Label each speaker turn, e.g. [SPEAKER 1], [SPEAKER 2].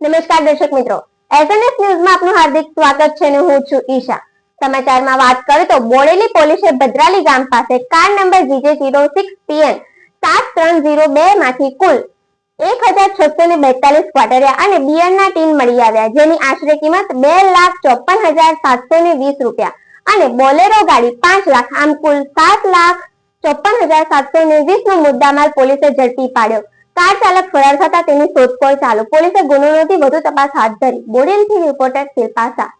[SPEAKER 1] નમસ્કાર દર્શક મિત્રો. એસએનએસ ન્યૂઝમાં આપનું હાર્દિક સ્વાગત છે અને હું છું ઈશા. સમાચારમાં વાત કરીએ તો બોડેલી પોલીસે ભદ્રાલી ગામ પાસે car number GJ zero six PN સાત ત્રણ ઝીરો બે માંથી કુલ એક હજાર છસો ને બેતાલીસ ક્વાટરિયા અને બિયરના ટીન મળી આવ્યા, જેની આશરે કિંમત બે લાખ ચોપન હજાર સાતસો ને વીસ રૂપિયા અને બોલેરો ગાડી પાંચ લાખ, આમ કુલ સાત લાખ ચોપન હજાર સાતસો ને વીસ નો મુદ્દામાલ પોલીસે ઝડપી પાડ્યો. કાર ચાલક ફરાર થતા તેની શોધખોળ ચાલુ. પોલીસે ગુનો નોંધી વધુ તપાસ હાથ ધરી. બોડેલથી રિપોર્ટર શિલ્પા શાહ.